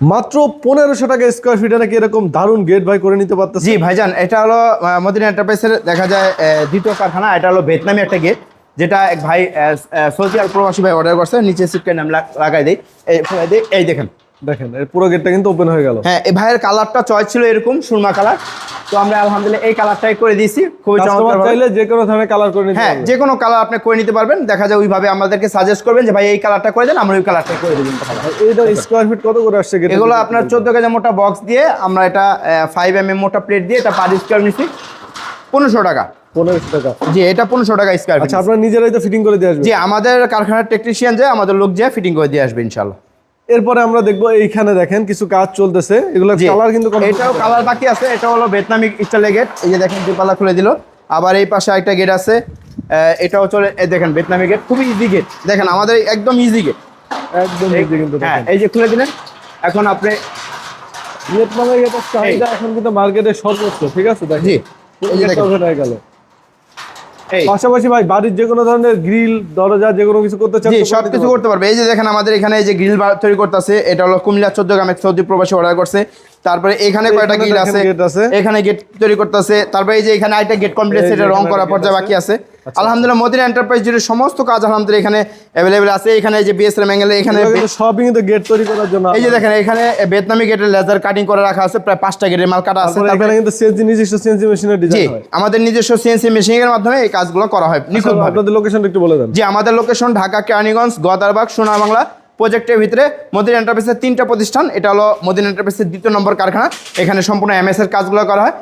মাত্র পনেরোশো টাকা স্কোয়ার ফিটে নাকি এরকম দারুণ গেট ভাই করে নিতে পারতেছে। জি ভাইজান এটা হলো মদিন এন্টারপ্রাইজের দেখা যায় দ্বিতীয় কারখানা এটা হলো ভিয়েতনামি একটা গেট যেটা এক ভাই সৌদি আর প্রবাসী ভাই অর্ডার করছে নিচে সিটকে নাম লাগাই দেই, এই দেখেন। দেখেন এর পুরো গেটটা কিন্তু ওপেন হয়ে গেল। হ্যাঁ এই ভাইয়ের কালারটা চয়েস ছিল এরকম সুরমা কালার তো আমরা আলহামদুলিল্লাহ এই কালারটাই করে দিয়েছি খুবই চমৎকার চাইলে যে কোনো ধরনের কালার করে নিতে হ্যাঁ যে কোনো কালার আপনি করে নিতে পারবেন। দেখা যায় ওইভাবে আমাদেরকে সাজেস্ট করবেন যে ভাই এই কালারটা করে দেন আমরা ওই কালারটাই করে দেবেন এইটা স্কোয়ার ফিট কত করে আসছে গেট এগুলো আপনার চোদ্দ কেজি মোটা বক্স দিয়ে আমরা এটা ফাইভ এম এম মোটা প্লেট দিয়ে এটা পার স্কোয়ার নিচ্ছি। পনেরোশো টাকা। পনেরোশো টাকা। জি এটা পনেরোশো টাকা স্কোয়ার আচ্ছা আপনারা নিজেরাই তো ফিটিং করে দিয়ে আসবে জি আমাদের কারখানার টেকনিশিয়ান যে আমাদের লোক যে ফিটিং করে দিয়ে আসবে ইনশাল্লাহ এরপরে আমরা দেখব এইখানে দেখেন কিছু কাজ চলতেছে। এগুলো কালার কিন্তু এটাও কালার বাকি আছে এটা হলো ভিয়েতনামি স্টাইলের গেট এই যে দেখেন দুপালা খুলে দিল। আবার এই পাশে একটা গেট আছে এটাও চলে এই দেখেন ভিয়েতনামি গেট খুবই ইজি গেট দেখেন আমাদের একদম ইজি গেট একদম easy কিন্তু হ্যাঁ এই যে খুলে দিলেন এখন আপনি ভিয়েতনামের এটা চাহিদা এখন কিন্তু মার্কেটে সর্বোচ্চ ঠিক আছে? দেখেন। জি। এই যে দেখেন। হয়ে গেল। পাশাপাশি ভাই বাড়ির যে কোনো ধরনের গ্রিল দরজা যে কোনো কিছু করতে চান সব কিছু করতে পারবে। এই যে দেখেন আমাদের এখানে এই যে গ্রিল তৈরি করতেছে এটা হলো কুমিল্লা চোদ্দ গ্রামে সৌদি প্রবাসী অর্ডার করছে। তারপরে এখানে কয়টা দেখেন আছে? এখানে গেট তৈরি করতেছে। তারপরে এই যে এখানে আরেকটা গেট কমপ্লিট সেটা রং করা পর্যায়ে বাকি আছে। আচ্ছা। আলহামদুলিল্লাহ মদিনা এন্টারপ্রাইজ জুড়ে সমস্ত কাজ আলহামদুলিল্লাহ এখানে অ্যাভেলেবেল আছে। এখানে এই যে বিএসএল অ্যাঙ্গেলে এখানে সবই কিন্তু গেট তৈরি করার জন্য এই যে দেখেন এখানে ভিয়েতনামি গেটের লেজার কাটিং করে রাখা আছে প্রায় পাঁচটা গেটের মাল কাটা আছে। তারপরে কিন্তু সিএনজি নিজস্ব সিএনজি মেশিনের ডিজাইন হয়। আমাদের নিজস্ব সিএনসি মেশিনের মাধ্যমে এই কাজগুলো করা হয় আচ্ছা, নিখুঁতভাবে। আপনাদের লোকেশনটা একটু বলে দেন। জি আমাদের লোকেশন ঢাকা কেরানীগঞ্জ গোয়াদারবাগ সোনাবাংলা প্রজেক্টের ভিতরে মদিন এন্টারপ্রাইসের তিনটা প্রতিষ্ঠান। এটা হলো মদিন এন্টারপ্রাইসের দ্বিতীয় নম্বর কারখানা। এখানে সম্পূর্ণ এমএসের কাজগুলো করা হয়।